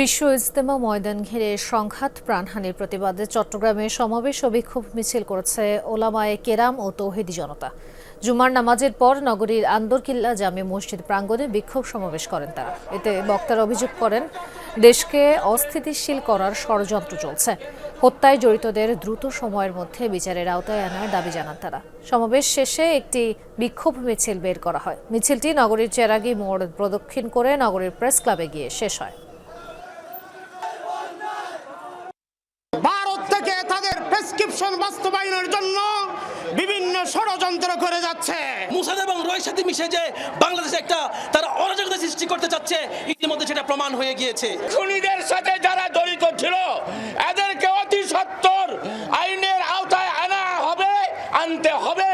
বিশ্ব ইজতেমা ময়দান ঘিরে সংঘাত, প্রাণহানির প্রতিবাদে চট্টগ্রামে সমাবেশ ও বিক্ষোভ মিছিল করেছে ওলামায়ে কেরাম ও তৌহিদি জনতা। জুমার নামাজের পর নগরীর আন্দরকিল্লা জামে মসজিদ প্রাঙ্গণে বিক্ষোভ সমাবেশ করেন তারা। এতে বক্তারা অভিযোগ করেন, দেশকে অস্থিতিশীল করার ষড়যন্ত্র চলছে। হত্যায় জড়িতদের দ্রুত সময়ের মধ্যে বিচারের আওতায় আনার দাবি জানান তারা। সমাবেশ শেষে একটি বিক্ষোভ মিছিল বের করা হয়। মিছিলটি নগরীর চেরাগি মোড় প্রদক্ষিণ করে নগরীর প্রেস ক্লাবে গিয়ে শেষ হয়। তাদের প্রেসক্রিপশন বাস্তবায়নের জন্য বিভিন্ন ষড়যন্ত্র করে যাচ্ছে। মুসাদ এবং রয়ের সাথে মিশে যে বাংলাদেশ একটা তারা অরাজকতা সৃষ্টি করতে চাচ্ছে ইতিমধ্যে সেটা প্রমাণ হয়ে গিয়েছে। খুনিদের সাথে যারা জড়িত ছিল এদেরকে অতি সত্তর আইনের আওতায় আনা হবে আনতে হবে।